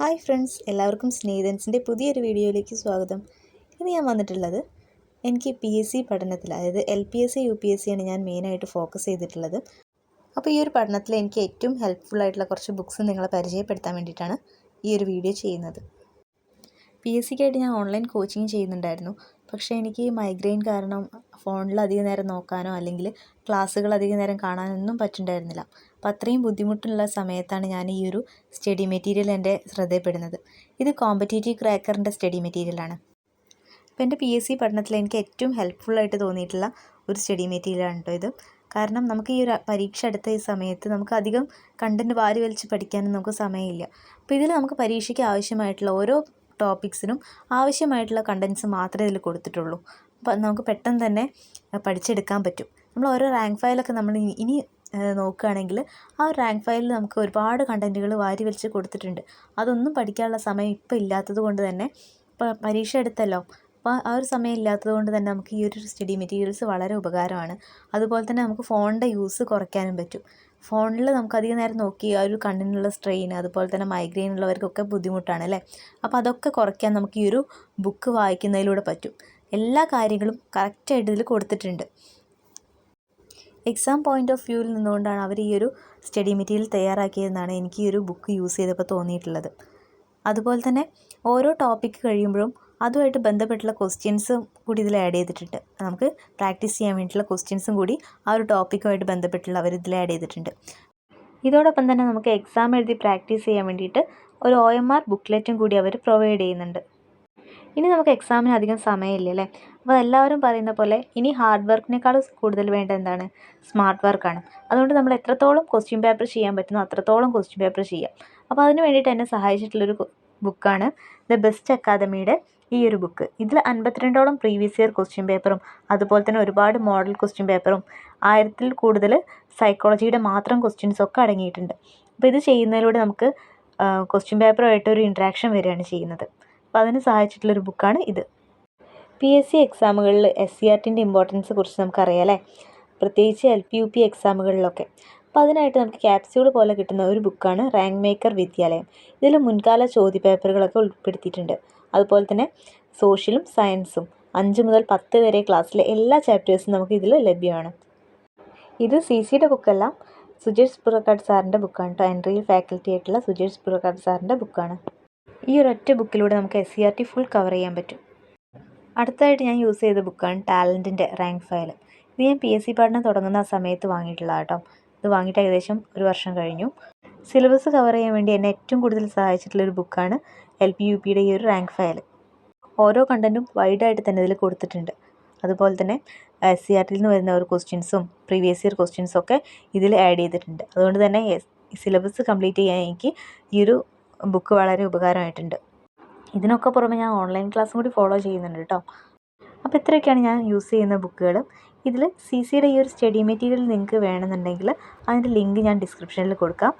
Hi friends എല്ലാവർക്കും സ്നേഹിതൻസിന്റെ പുതിയൊരു വീഡിയോയിലേക്ക് സ്വാഗതം. ഇന്ന് ഞാൻ വന്നിട്ടുള്ളത് എനിക്ക് പി എസ് സി പഠനത്തിൽ അതായത് L P S C U P S സിയാണ് ഞാൻ മെയിനായിട്ട് ഫോക്കസ് ചെയ്തിട്ടുള്ളത്. അപ്പോൾ ഈ ഒരു പഠനത്തിൽ എനിക്ക് ഏറ്റവും ഹെൽപ്ഫുൾ ആയിട്ടുള്ള കുറച്ച് ബുക്സ് നിങ്ങളെ പരിചയപ്പെടുത്താൻ വേണ്ടിയിട്ടാണ് ഈ ഒരു വീഡിയോ ചെയ്യുന്നത്. പി എസ് സിക്കായിട്ട് ഞാൻ ഓൺലൈൻ കോച്ചിങ് ചെയ്യുന്നുണ്ടായിരുന്നു. പക്ഷേ എനിക്ക് മൈഗ്രെയിൻ കാരണം ഫോണിൽ അധികം നേരം നോക്കാനോ അല്ലെങ്കിൽ ക്ലാസ്സുകൾ അധികം നേരം കാണാനൊന്നും പറ്റുന്നുണ്ടായിരുന്നില്ല അപ്പോൾ അത്രയും ബുദ്ധിമുട്ടുള്ള സമയത്താണ് ഞാൻ ഈ ഒരു സ്റ്റഡി മെറ്റീരിയൽ എന്റെ ശ്രദ്ധയിൽപ്പെടുന്നത്. ഇത് കോമ്പറ്റേറ്റീവ് ക്രാക്കറിന്റെ സ്റ്റഡി മെറ്റീരിയലാണ്. അപ്പോൾ എന്റെ പി എസ് സി പഠനത്തിൽ എനിക്ക് ഏറ്റവും ഹെൽപ്ഫുള്ളായിട്ട് തോന്നിയിട്ടുള്ള ഒരു സ്റ്റഡി മെറ്റീരിയലാണ് കേട്ടോ ഇത്. കാരണം നമുക്ക് ഈ ഒരു പരീക്ഷ അടുത്ത ഈ സമയത്ത് നമുക്ക് അധികം കണ്ടന്റ് വാരി വലിച്ച് പഠിക്കാനും നമുക്ക് സമയമില്ല. അപ്പോൾ ഇതിൽ നമുക്ക് പരീക്ഷയ്ക്ക് ആവശ്യമായിട്ടുള്ള ഓരോ ടോപ്പിക്സിനും ആവശ്യമായിട്ടുള്ള കണ്ടൻസ് മാത്രമേ ഇതിൽ കൊടുത്തിട്ടുള്ളൂ. അപ്പം നമുക്ക് പെട്ടെന്ന് തന്നെ പഠിച്ചെടുക്കാൻ പറ്റും. നമ്മൾ ഓരോ റാങ്ക് ഫയലൊക്കെ നമ്മൾ ഇനി നോക്കുകയാണെങ്കിൽ ആ റാങ്ക് ഫയലിൽ നമുക്ക് ഒരുപാട് കണ്ടന്റുകൾ വാരി വലിച്ച് കൊടുത്തിട്ടുണ്ട്. അതൊന്നും പഠിക്കാനുള്ള സമയം ഇപ്പോൾ ഇല്ലാത്തത് കൊണ്ട് തന്നെ ഇപ്പോൾ പരീക്ഷ എടുത്തല്ലോ അപ്പോൾ ആ ഒരു സമയം ഇല്ലാത്തത് കൊണ്ട് തന്നെ നമുക്ക് ഈ ഒരു സ്റ്റഡി മെറ്റീരിയൽസ് വളരെ ഉപകാരമാണ്. അതുപോലെ തന്നെ നമുക്ക് ഫോണിന്റെ യൂസ് കുറയ്ക്കാനും പറ്റും. ഫോണിൽ നമുക്ക് അധികം നേരം നോക്കി ആ ഒരു കണ്ണിനുള്ള സ്ട്രെയിൻ അതുപോലെ തന്നെ മൈഗ്രെയിൻ ഉള്ളവർക്കൊക്കെ ബുദ്ധിമുട്ടാണ് അല്ലേ? അപ്പോൾ അതൊക്കെ കുറയ്ക്കാൻ നമുക്ക് ഈ ഒരു ബുക്ക് വായിക്കുന്നതിലൂടെ പറ്റും. എല്ലാ കാര്യങ്ങളും കറക്റ്റായിട്ട് ഇതിൽ കൊടുത്തിട്ടുണ്ട്. എക്സാം പോയിന്റ് ഓഫ് വ്യൂവിൽ നിന്നുകൊണ്ടാണ് അവർ ഈ ഒരു സ്റ്റഡി മെറ്റീരിയൽ തയ്യാറാക്കിയതെന്നാണ് എനിക്ക് ഈ ഒരു ബുക്ക് യൂസ് ചെയ്തപ്പോൾ തോന്നിയിട്ടുള്ളത്. അതുപോലെ തന്നെ ഓരോ ടോപ്പിക്ക് കഴിയുമ്പോഴും അതുമായിട്ട് ബന്ധപ്പെട്ടുള്ള ക്വസ്റ്റ്യൻസും കൂടി ഇതിൽ ആഡ് ചെയ്തിട്ടുണ്ട്. നമുക്ക് പ്രാക്ടീസ് ചെയ്യാൻ വേണ്ടിയിട്ടുള്ള ക്വസ്റ്റ്യൻസും കൂടി ആ ഒരു ടോപ്പിക്കുമായിട്ട് ബന്ധപ്പെട്ടുള്ള അവർ ഇതിൽ ആഡ് ചെയ്തിട്ടുണ്ട്. ഇതോടൊപ്പം തന്നെ നമുക്ക് എക്സാം എഴുതി പ്രാക്ടീസ് ചെയ്യാൻ വേണ്ടിയിട്ട് ഒരു ഒ എം ആർ ബുക്ക്ലെറ്റും കൂടി അവർ പ്രൊവൈഡ് ചെയ്യുന്നുണ്ട്. ഇനി നമുക്ക് എക്സാമിന് അധികം സമയമില്ല അല്ലേ? അപ്പോൾ എല്ലാവരും പറയുന്ന പോലെ ഇനി ഹാർഡ് വർക്കിനേക്കാൾ കൂടുതൽ വേണ്ട എന്താണ്? സ്മാർട്ട് വർക്കാണ് അതുകൊണ്ട് നമ്മൾ എത്രത്തോളം ക്വസ്റ്റ്യൻ പേപ്പർ ചെയ്യാൻ പറ്റുന്നോ അത്രത്തോളം ക്വസ്റ്റ്യൻ പേപ്പർ ചെയ്യാം. അപ്പോൾ അതിന് വേണ്ടിയിട്ട് എന്നെ സഹായിച്ചിട്ടുള്ളൊരു ബുക്കാണ് ദ ബെസ്റ്റ് അക്കാദമിയുടെ ഈ ഒരു ബുക്ക് ഇതിൽ അൻപത്തിരണ്ടോളം പ്രീവിയസ് ഇയർ ക്വസ്റ്റ്യൻ പേപ്പറും അതുപോലെ തന്നെ ഒരുപാട് മോഡൽ ക്വസ്റ്റ്യൻ പേപ്പറും ആയിരത്തിൽ കൂടുതൽ സൈക്കോളജിയുടെ മാത്രം ക്വസ്റ്റ്യൻസ് ഒക്കെ അടങ്ങിയിട്ടുണ്ട്. അപ്പോൾ ഇത് ചെയ്യുന്നതിലൂടെ നമുക്ക് ക്വസ്റ്റ്യൻ പേപ്പറുമായിട്ട് ഒരു ഇൻട്രാക്ഷൻ വരികയാണ് ചെയ്യുന്നത്. അപ്പോൾ അതിന് സഹായിച്ചിട്ടുള്ളൊരു ബുക്കാണ് ഇത്. പി എസ് സി എക്സാമുകളിൽ എസ് സി ആർ ടിന്റെ ഇമ്പോർട്ടൻസ് കുറിച്ച് നമുക്കറിയാം അല്ലേ? പ്രത്യേകിച്ച് എൽ പി യു പി എക്സാമുകളിലൊക്കെ അപ്പോൾ അതിനായിട്ട് നമുക്ക് ക്യാപ്സ്യൂൾ പോലെ കിട്ടുന്ന ഒരു ബുക്കാണ് റാങ്ക് മേക്കർ വിദ്യാലയം. ഇതിൽ മുൻകാല ചോദ്യപേപ്പറുകളൊക്കെ ഉൾപ്പെടുത്തിയിട്ടുണ്ട്. അതുപോലെ തന്നെ സോഷ്യലും സയൻസും അഞ്ച് മുതൽ പത്ത് വരെ ക്ലാസ്സിലെ എല്ലാ ചാപ്റ്റേഴ്സും നമുക്ക് ഇതിൽ ലഭ്യമാണ്. ഇത് സി സിയുടെ ബുക്കല്ല സുജേഷ് പുറക്കാട് സാറിന്റെ ബുക്കാണ് കേട്ടോ എൻട്രിയിൽ ഫാക്കൽറ്റി ആയിട്ടുള്ള സുജേഷ് പുറക്കാട് സാറിന്റെ ബുക്കാണ് ഈ ഒരൊറ്റ ബുക്കിലൂടെ നമുക്ക് S C R T full cover ചെയ്യാൻ പറ്റും. അടുത്തായിട്ട് ഞാൻ യൂസ് ചെയ്ത ബുക്കാണ് ടാലന്റിന്റെ റാങ്ക് ഫയൽ ഇത് ഞാൻ പി എസ് സി പഠനം തുടങ്ങുന്ന സമയത്ത് വാങ്ങിയിട്ടുള്ളതാണ് കേട്ടോ ഇത് വാങ്ങിയിട്ട് ഏകദേശം ഒരു വർഷം കഴിഞ്ഞു. സിലബസ് കവർ ചെയ്യാൻ വേണ്ടി എന്നെ ഏറ്റവും കൂടുതൽ സഹായിച്ചിട്ടുള്ള ഒരു ബുക്കാണ് എൽ പി യു പിയുടെ ഈ ഒരു റാങ്ക് ഫയൽ ഓരോ കണ്ടന്റും വൈഡായിട്ട് തന്നെ ഇതിൽ കൊടുത്തിട്ടുണ്ട്. അതുപോലെ തന്നെ എസ് സി ആർ ടിയിൽ നിന്ന് വരുന്ന ഒരു ക്വസ്റ്റ്യൻസും പ്രീവിയസ് ഇയർ ക്വസ്റ്റ്യൻസും ഒക്കെ ഇതിൽ ആഡ് ചെയ്തിട്ടുണ്ട്. അതുകൊണ്ട് തന്നെ സിലബസ് കംപ്ലീറ്റ് ചെയ്യാൻ എനിക്ക് ഈ ഒരു ബുക്ക് വളരെ ഉപകാരമായിട്ടുണ്ട്. ഇതിനൊക്കെ പുറമെ ഞാൻ ഓൺലൈൻ ക്ലാസ്സും കൂടി ഫോളോ ചെയ്യുന്നുണ്ട് കേട്ടോ അപ്പോൾ ഇത്രയൊക്കെയാണ് ഞാൻ യൂസ് ചെയ്യുന്ന ബുക്കുകൾ ഇതിൽ സി സിയുടെ ഈ ഒരു സ്റ്റഡി മെറ്റീരിയൽ നിങ്ങൾക്ക് വേണമെന്നുണ്ടെങ്കിൽ അതിന്റെ ലിങ്ക് ഞാൻ ഡിസ്ക്രിപ്ഷനിൽ കൊടുക്കാം.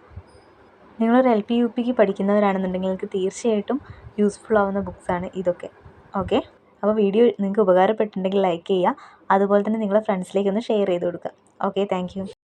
നിങ്ങളൊരു എൽ പി യു പിക്ക് പഠിക്കുന്നവരാണെന്നുണ്ടെങ്കിൽ നിങ്ങൾക്ക് തീർച്ചയായിട്ടും യൂസ്ഫുൾ ആവുന്ന ബുക്സാണ് ഇതൊക്കെ. ഓക്കെ അപ്പോൾ വീഡിയോ നിങ്ങൾക്ക് ഉപകാരപ്പെട്ടിട്ടുണ്ടെങ്കിൽ ലൈക്ക് ചെയ്യുക. അതുപോലെ തന്നെ നിങ്ങളുടെ ഫ്രണ്ട്സിലേക്ക് ഒന്ന് ഷെയർ ചെയ്ത് കൊടുക്കുക. Okay thank